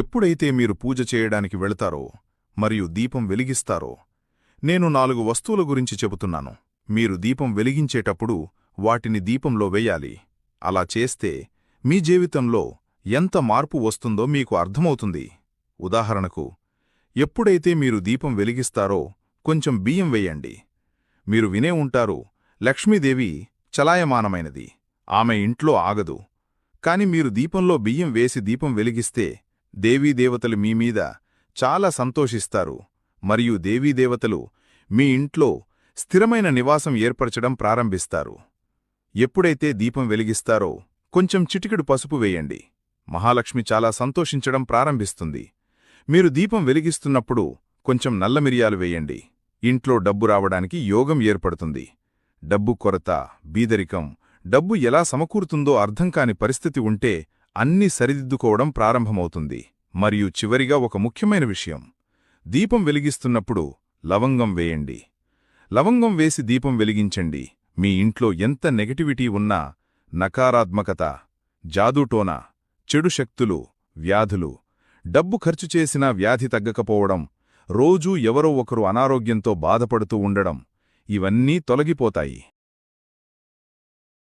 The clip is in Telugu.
ఎప్పుడైతే మీరు పూజ చేయడానికి వెళతారో మరియు దీపం వెలిగిస్తారో నేను నాలుగు వస్తువుల గురించి చెబుతున్నాను. మీరు దీపం వెలిగించేటప్పుడు వాటిని దీపంలో వెయ్యాలి అలా చేస్తే మీ జీవితంలో ఎంత మార్పు వస్తుందో మీకు అర్థమవుతుంది. ఉదాహరణకు ఎప్పుడైతే మీరు దీపం వెలిగిస్తారో కొంచెం బియ్యం వెయ్యండి మీరు వినే ఉంటారు లక్ష్మీదేవి చలాయమానమైనది ఆమె ఇంట్లో ఆగదు. కాని మీరు దీపంలో బియ్యం వేసి దీపం వెలిగిస్తే దేవీదేవతలు మీమీద చాలా సంతోషిస్తారు మరియు దేవీదేవతలు మీ ఇంట్లో స్థిరమైన నివాసం ఏర్పరచడం ప్రారంభిస్తారు. ఎప్పుడైతే దీపం వెలిగిస్తారో కొంచెం చిటికెడు పసుపు వేయండి. మహాలక్ష్మి చాలా సంతోషించడం ప్రారంభిస్తుంది. మీరు దీపం వెలిగిస్తున్నప్పుడు కొంచెం నల్ల మిరియాలు వేయండి. ఇంట్లో డబ్బు రావడానికి యోగం ఏర్పడుతుంది. డబ్బు కొరత బీదరికం డబ్బు ఎలా సమకూరుతుందో అర్థం కాని పరిస్థితి ఉంటే అన్నీ సరిదిద్దుకోవడం ప్రారంభమవుతుంది. మరియు చివరిగా ఒక ముఖ్యమైన విషయం. దీపం వెలిగిస్తున్నప్పుడు లవంగం వేయండి. లవంగం వేసి దీపం వెలిగించండి. మీ ఇంట్లో ఎంత నెగటివిటీ ఉన్నా నకారాత్మకత జాదుటోనా చెడు శక్తులు వ్యాధులు డబ్బు ఖర్చు చేసినా వ్యాధి తగ్గకపోవడం రోజూ ఎవరో ఒకరు అనారోగ్యంతో బాధపడుతూ ఉండడం ఇవన్నీ తొలగిపోతాయి.